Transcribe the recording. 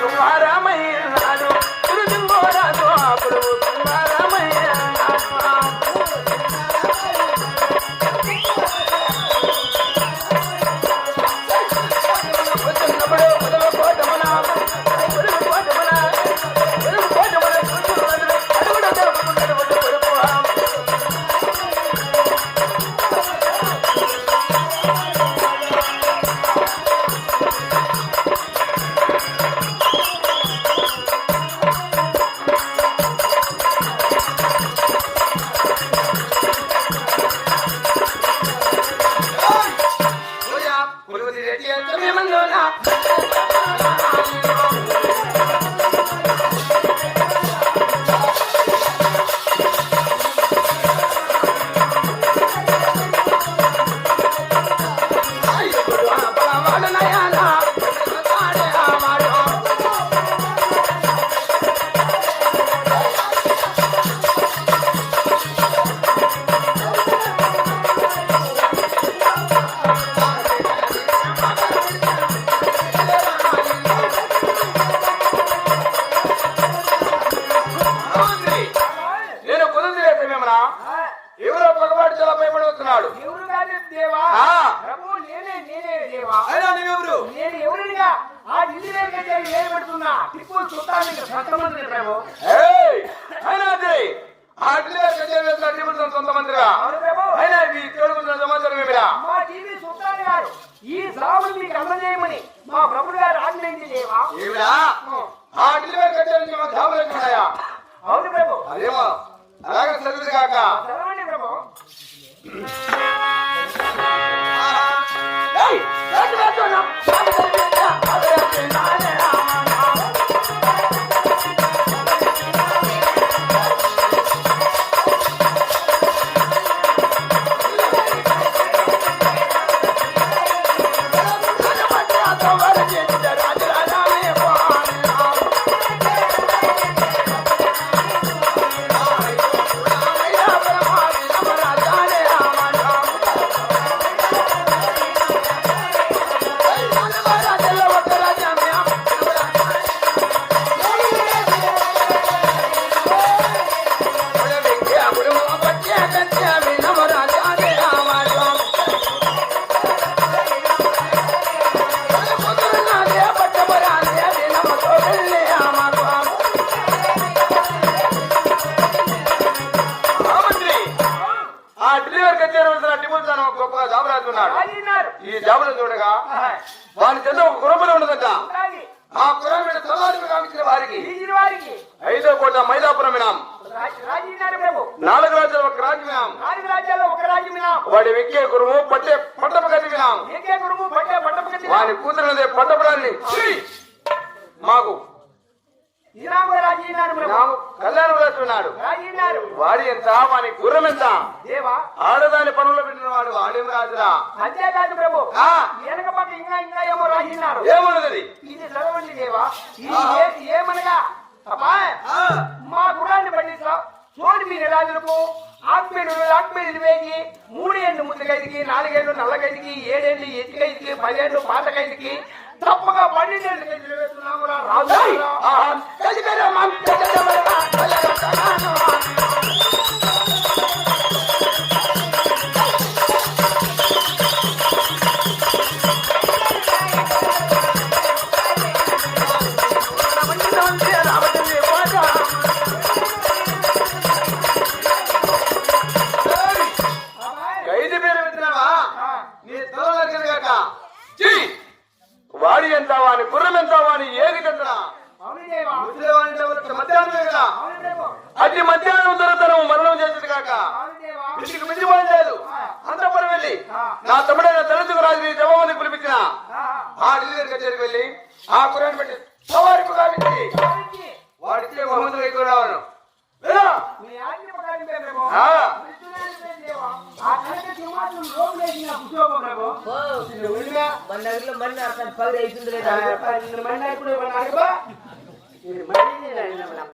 సుమారామయ్య మేమనా ఎవరో పగవాడు చాలా దేవా? అయినా నువ్వెవరు? నేను ఎవరినిగా? ఆ ఢిల్లీ టిప్పు ప్రభు! అయినా అది. ఆ ఢిల్లీ కచేరీ వేసిన టీములతో సొంత మంత్రిగా అవును ప్రభు. అయినా ఇది తెలుగుతున్న సమాచారం ఏమిరా మా టీవీ సుల్తాన్ గారు ఈ సాగులు మీకు అందజేయమని మా ప్రభుడు గారు ఏమిరా? ఆ. ఢిల్లీ అవును ప్రభు. అదేమో. అలాగే చదివింది కాక చదవండి ప్రభు ఏయ్! ఏంటి వెళ్తున్న టిపుల్తాను గొప్పగా జాబు రాజీనారు ఈ జాబులు చూడగా వాని చెంత ఒక కుటుంబంలో ఉండదంట. ఆ కుటుంబం తల్లారి కామించిన వారికి ఐదో కోట మైదాపురం వినాం నాలుగు రాజ్యాలు ఒక రాజ్యం ఒక వాడి వెక్కే గురువు పట్టే పట్టపు గది వినాం వాని కూతురున్నదే పట్టపురాన్ని మాకు. కళ్యాణం రాజీనారు వాడి ఎంత వాని గుర్రం ఎంత? దేవా. ఆడదాని పనుల్లో పెట్టిన వాడు వాడేం రాజురా. అంతేకాదు ప్రభు. వెనక పక్క ఇంకా ఇంకా ఏమో రాజీనారు ఏమున్నది? ఇది చదవండి దేవా. ఏమనగా? మా గురాన్ని పండిత చోటు మీద రాజులకు ఆత్మీయుడు ఆత్మీయుడు వేగి మూడేళ్ళు ముద్దగైదికి నాలుగేళ్ళు నల్లగైదికి ఏడేళ్ళు ఎతికైదికి పదేళ్ళు పాతకైదికి తప్పగా పన్నెండేళ్ళు రాజు చీ! వాడి ఎంత వాని గుర్రం ఎంత వాని ఏది అతి మధ్యాహ్నం దొరతనం మరణం చేసేది కాక. అవును మించి ఇంటికి అంతపురం వెళ్ళి నా తమ్ముడైన తల్లిదండ్రులు రాజు జవాబుని పిలిపించిన. ఆ ఢిల్లీ కచేరికి వెళ్ళి ఆ కురాన్ని పెట్టి సవారికి மண்ணா